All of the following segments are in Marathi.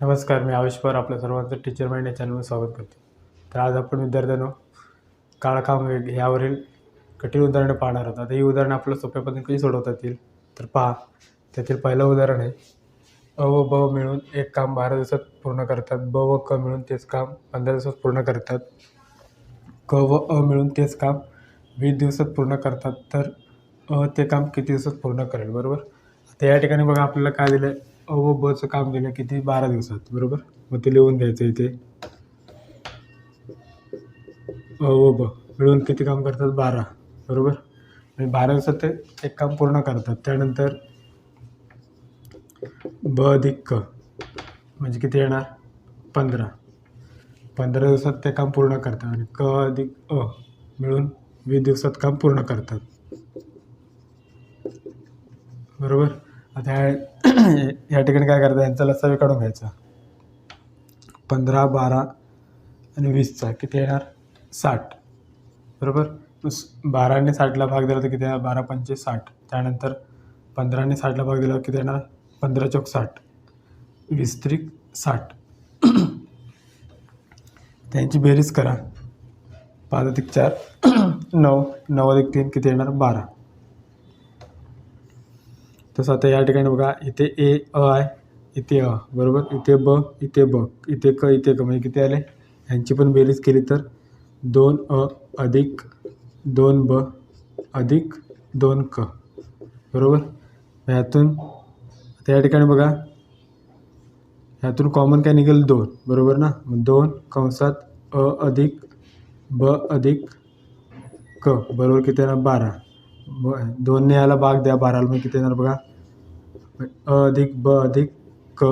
नमस्कार मी आयुष पवार आपल्या सर्वांचं टीचर माइंड या चॅनलवर स्वागत करतो. तर आज आपण विद्यार्थ्यांनो काळखाम वेग यावरील कठीण उदाहरणं पाहणार आहोत. आता ही उदाहरणं आपल्याला सोप्या पद्धतीने कशी सोडवता येतील? तर पहा त्यातील पहिलं उदाहरण आहे अ व ब मिळून एक काम बारा दिवसात पूर्ण करतात ब व क मिळून तेच काम पंधरा दिवसात पूर्ण करतात क व अ मिळून तेच काम वीस दिवसात पूर्ण करतात तर अ ते काम किती दिवसात पूर्ण करेल? बरोबर? आता या ठिकाणी बघा आपल्याला काय दिलं आहे अ व बचं काम केलं किती? बारा दिवसात बरोबर? मग ते लिहून घ्यायचं इथे. अ व ब मिळून किती काम करतात? बारा बरोबर? आणि बारा दिवसात ते एक काम पूर्ण करतात. त्यानंतर ब अधिक क म्हणजे किती येणार? पंधरा. पंधरा दिवसात ते काम पूर्ण करतात आणि क अधिक अ मिळून वीस दिवसात काम पूर्ण करतात. बरोबर? आता या ठिकाणी काय करायचं यांचा लसावी काढून घ्यायचा. पंधरा बारा आणि वीसचा किती येणार? साठ. बरोबर? स- बाराने साठला भाग दिला तर किती येणार? बारा पंचे साठ. त्यानंतर पंधराने साठला भाग दिला किती येणार? पंधरा चौक साठ. वीस त्रिक साठ. त्यांची बेरीज करा. पाच अधिक चार. नऊ. नऊ अधिक तीन किती येणार? बारा. तसं आता या ठिकाणी बघा इथे ए अ आहे इथे अ बरोबर? इथे ब इथे ब इथे क इथे क म्हणजे किती आले? यांची पण बेरीज केली तर दोन अ अधिक दोन ब अधिक दोन क बरोबर? ह्यातून आता या ठिकाणी बघा ह्यातून कॉमन काय निघेल? दोन बरोबर ना? दोन कंसात अ अधिक ब अधिक क बरोबर? किती ना बारा. ब दोनने याला भाग द्या बाराला मग किती येणार बघा. अ अधिक ब अधिक क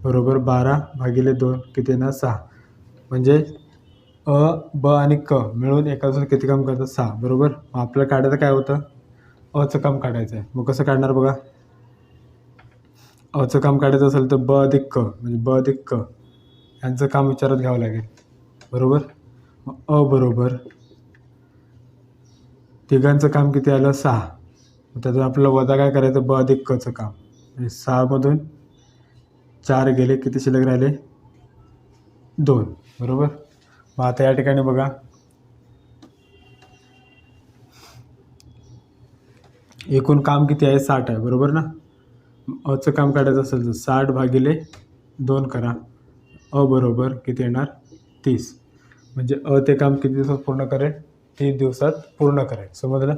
बरोबर बारा भागिले दोन किती येणार? सहा. म्हणजे अ ब आणि क मिळून एका दिवसात किती काम करतात? सहा. बरोबर? मग आपल्याला काढायचं काय होतं? अचं काम काढायचं आहे. मग कसं काढणार बघा? अचं काम काढायचं असेल तर ब अधिक क म्हणजे ब अधिक क. यांचं काम विचारात घ्यावं लागेल. बरोबर? मग अ बरोबर तिघांचं काम किती आलं? सहा. मग त्यातून आपल्याला वजा काय करायचं? ब अधिक कचं काम. म्हणजे सहामधून चार गेले. किती शिल्लक राहिले? दोन. बरोबर? मग आता या ठिकाणी बघा. एकूण काम किती आहे? साठ आहे. बरोबर ना? अचं काम काढायचं असेल तर साठ भागिले दोन करा. अ बरोबर किती येणार? तीस. म्हणजे अ ते काम किती दिवसात पूर्ण करेल? तीस दिवसात पूर्ण करेल समजलं?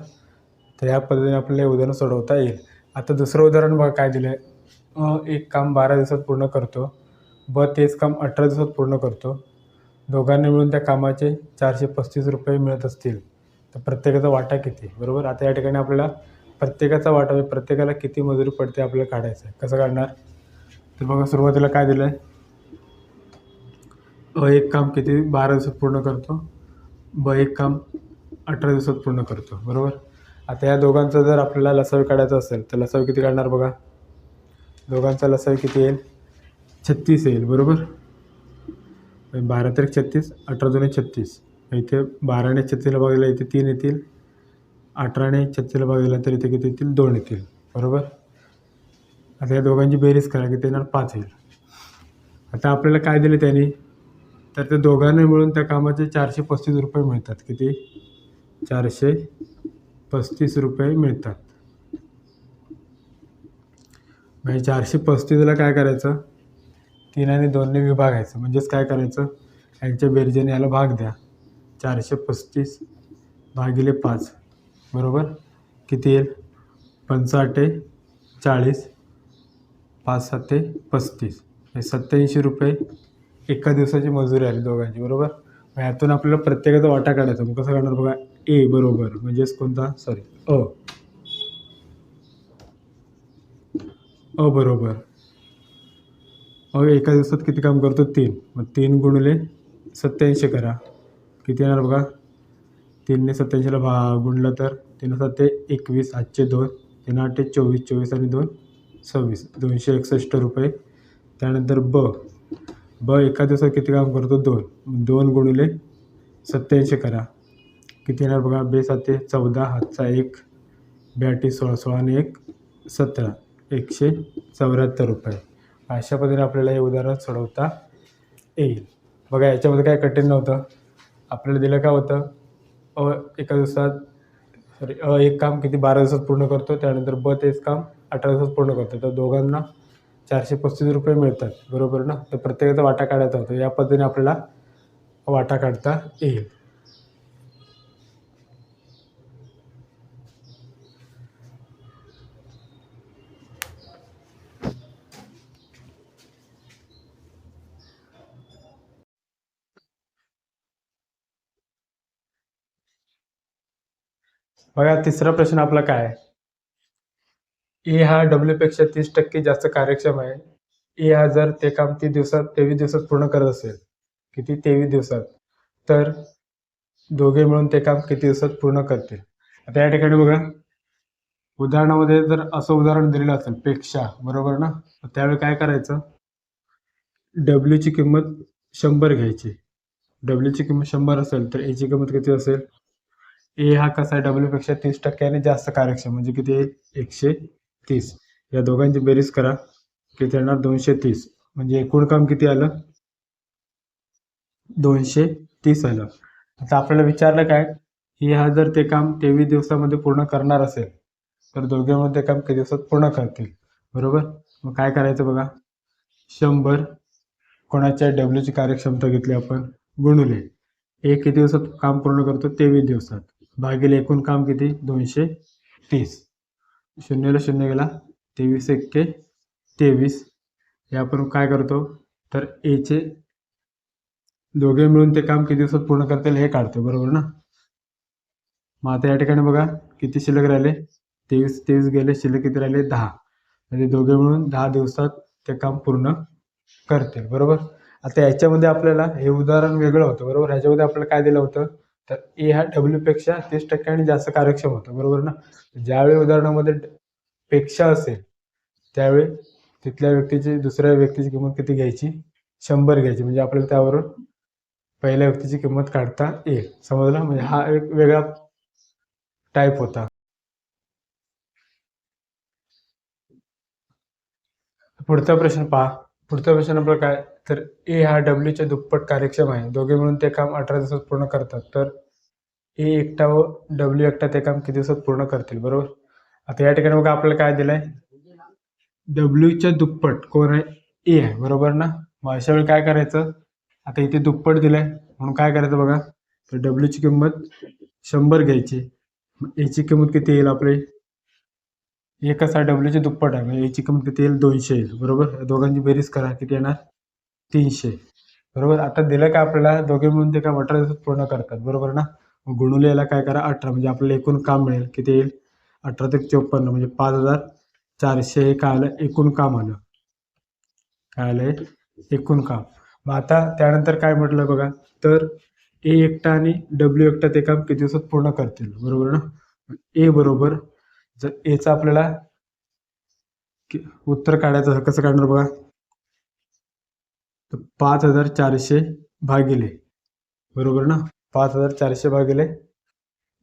तर या पद्धतीने आपल्याला हे उदाहरण सोडवता येईल. आता दुसरं उदाहरण बघा काय दिलं आहे एक काम बारा दिवसात पूर्ण करतो. ब तेच काम अठरा दिवसात पूर्ण करतो. दोघांनी मिळून त्या कामाचे चारशे पस्तीस रुपये मिळत असतील. तर प्रत्येकाचा वाटा किती? बरोबर? आता या ठिकाणी आपल्याला प्रत्येकाचा वाटा म्हणजे प्रत्येकाला किती मजुरी पडते आपल्याला काढायचं आहे कसं काढणार? तर बघा सुरुवातीला काय दिलं आहे अ एक काम किती? बारा दिवसात पूर्ण करतो. ब एक काम अठरा दिवसात पूर्ण करतो बरोबर? आता या दोघांचा जर आपल्याला लसावी काढायचा असेल तर लसावी किती काढणार बघा? दोघांचा लसावी किती येईल? छत्तीस येईल बरोबर? बारा तारीख छत्तीस अठरा दोन्ही छत्तीस. इथे बाराने छत्तीसला बघितलं इथे तीन येतील. अठराने छत्तीसला बघितलं तर इथे किती येतील? दोन येतील बरोबर? आता या दोघांची बेरीज करा किती येणार? पाच येईल. आता आपल्याला काय दिले त्यांनी? तर त्या दोघांना मिळून त्या कामाचे चारशे पस्तीस रुपये मिळतात. किती? चारशे पस्तीस रुपये मिळतात. म्हणजे चारशे पस्तीसला काय करायचं? तीन आणि दोनने विभागायचं. म्हणजेच काय करायचं? यांच्या बेरजेने याला भाग द्या. चारशे पस्तीस भागिले पाच. बरोबर? किती येईल? पंचाटे चाळीस पाच साते पस्तीस. हे सत्याऐंशी रुपये एका दिवसाची मजुरी आली दोघांची. बरोबर? मग यातून आपल्याला प्रत्येकाचा वाटा काढायचा. मग कसं काढणार बघा? ए बरोबर. म्हणजेच कोणता? सॉरी अ. अ बरोबर. अ एका दिवसात किती काम करतो? तीन. मग तीन गुणले सत्याऐंशी करा. किती येणार बघा? तीनने सत्याऐंशीला भा गुणलं तर तीन ते एकवीस आजचे दोन. तीन आठ चोवीस चोवीस आणि दोन सव्वीस. दोनशे एकसष्ट रुपये. त्यानंतर ब. ब एका दिवसात किती काम करतो? दोन. दोन गुणले सत्याऐंशी करा. किती येणार बघा? बे साते चौदा हातचा एक ब्याटी सोळा सोळा आणि एक सतरा एकशे चौऱ्याहत्तर रुपये. अशा पद्धतीने आपल्याला हे उदाहरण सोडवता येईल. बघा याच्यामध्ये काय कठीण नव्हतं. आपल्याला दिलं काय होतं? अ एका दिवसात सॉरी अ एक काम किती बारा दिवसात पूर्ण करतो त्यानंतर ब तेच काम अठरा दिवसात पूर्ण करतो. तर दोघांना चारशे पस्तीस रुपये मिळतात. बरोबर ना? तर प्रत्येकाचा वाटा काढायचा होतो. या पद्धतीने आपल्याला वाटा काढता येईल. बघा तिसरा प्रश्न आपला काय ए हा डब्ल्यू पेक्षा तीस टक्के जास्त कार्यक्षम आहे. ए हा जर ते काम तीस दिवसात तेवीस दिवसात पूर्ण करत असेल किती? तेवीस दिवसात. तर दोघे मिळून ते काम किती दिवसात पूर्ण करतील? आता या ठिकाणी बघा. उदाहरणामध्ये जर असं उदाहरण दिलेलं असेल पेक्षा बरोबर ना? त्यावेळी काय करायचं? डब्ल्यूची किंमत शंभर घ्यायची. डब्ल्यूची किंमत शंभर असेल तर एची किंमत किती असेल? ए हा कसा आहे? डब्ल्यूपेक्षा तीस टक्क्याने जास्त कार्यक्षम म्हणजे किती आहे? एकशे तीस. या दोघांची बेरीज करा. किती येणार? दोनशे तीस. म्हणजे एकूण काम किती आलं? दोनशे तीस आलं. आता आपल्याला विचारलं काय? की हा जर ते काम तेवीस दिवसामध्ये पूर्ण करणार असेल तर दोघांमध्ये काम किती दिवसात पूर्ण करतील? बरोबर? मग काय करायचं बघा? शंभर. कोणाच्या डब्ल्यूची कार्यक्षमता घेतली आपण? गुणुले. एक किती दिवसात काम पूर्ण करतो? तेवीस दिवसात. भागिले एकूण काम किती? दोनशे तीस. शून्यला शून्य गेला. तेवीस एक्के तेवीस. हे आपण काय करतो? तर एचे दोघे मिळून ते काम किती दिवसात पूर्ण करतील हे काढतो. बरोबर ना? मग आता या ठिकाणी बघा किती शिल्लक राहिले? तेवीस तेवीस गेले शिल्लक किती राहिले? दहा. म्हणजे दोघे मिळून दहा दिवसात ते काम पूर्ण करतील. बरोबर? आता याच्यामध्ये आपल्याला हे उदाहरण वेगळं होतं. बरोबर? ह्याच्यामध्ये आपल्याला काय दिलं होतं? तर ए हा डब्ल्यूपेक्षा तीस टक्क्यांनी जास्त कार्यक्षम होतं बरोबर ना? ज्यावेळी उदाहरणामध्ये पेक्षा असेल त्यावेळी तिथल्या व्यक्तीची दुसऱ्या व्यक्तीची किंमत किती घ्यायची? शंभर घ्यायची म्हणजे आपल्याला त्यावरून पहिल्या व्यक्तीची किंमत काढता येईल. समजलं? म्हणजे हा एक वेगळा टाईप होता. पुढचा प्रश्न पहा. पुढचा प्रश्न आपला काय? तर ए हा डब्ल्यूच्या दुप्पट कार्यक्षम आहे. दोघे मिळून ते काम अठरा दिवसात पूर्ण करतात. तर ए एकटा व डब्ल्यू एकटा ते काम किती दिवसात पूर्ण करतील? बरोबर? आता या ठिकाणी बघा आपल्याला काय दिलंय? डब्ल्यूच्या दुप्पट कोण आहे ए आहे. बरोबर ना? मग अशा वेळी काय करायचं? आता इथे दुप्पट दिलंय. म्हणून काय करायचं बघा? तर डब्ल्यूची किंमत शंभर घ्यायची. एची किंमत किती येईल आपली? एक कसा डब्ल्यूची दुप्पट आहे. म्हणजे एची किंमत किती येईल? दोनशे येईल. बरोबर? दोघांची बेरीज करा. किती येणार? तीनशे. बरोबर? आता दिलं का आपल्याला? दोघे मिळून ते काम अठरा दिवसात पूर्ण करतात. बरोबर ना? मग गुणुले याला काय करा? अठरा. म्हणजे आपल्याला एकूण काम मिळेल. किती येईल? अठरा ते चोपन्न. म्हणजे पाच हजार चारशे हे काय आलं? एकूण काम आलं. काय आलं? एकूण काम. मग आता त्यानंतर काय म्हटलं बघा? तर ए एकटा आणि डब्ल्यू एकटा ते काम किती दिवसात पूर्ण करतील? बरोबर ना? ए बरोबर जर एचा आपल्याला उत्तर काढायचं कसं काढणार बघा? तर पाच हजार चारशे भागिले. बरोबर ना? पाच हजार चारशे भागिले.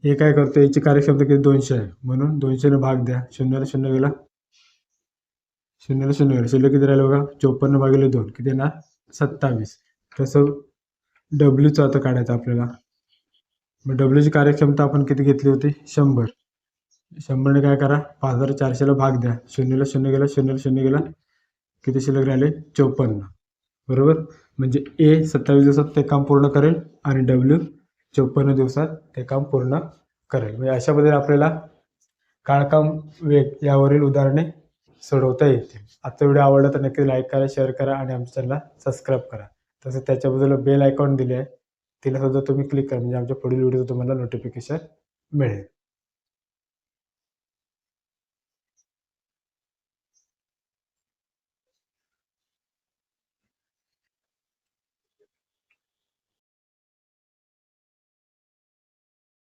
हे काय करतो? याची कार्यक्षमता किती? दोनशे आहे. म्हणून दोनशेने भाग द्या. शून्याला शून्य गेला. शून्याला शून्य गेला. शिल्लक किती राहिलं बघा? चोपन्न भागिले दोन. किती येणार? सत्तावीस. तसं डब्ल्यूचं आता काढायचं आपल्याला. मग डब्ल्यूची कार्यक्षमता आपण किती घेतली होती? शंभर. शंभरने काय करा? पाच हजार चारशेला भाग द्या. शून्यला शून्य गेला शून्यला शून्य गेला. किती शिल्लक राहिले? चौपन्न. बरोबर? म्हणजे ए सत्तावीस दिवसात ते काम पूर्ण करेल आणि डब्ल्यू चौपन्न दिवसात ते काम पूर्ण करेल. म्हणजे अशा पद्धतीने आपल्याला काळकाम वेग यावरील उदाहरणे सोडवता येतील. आजचा व्हिडिओ आवडला तर नक्की लाईक करा शेअर करा आणि आमच्या चॅनलला सबस्क्राईब करा. तसंच त्याच्याबद्दल बेल आयकॉन दिले आहे तिला सुद्धा तुम्ही क्लिक करा. म्हणजे आमच्या पुढील व्हिडिओचं तुम्हाला नोटिफिकेशन मिळेल.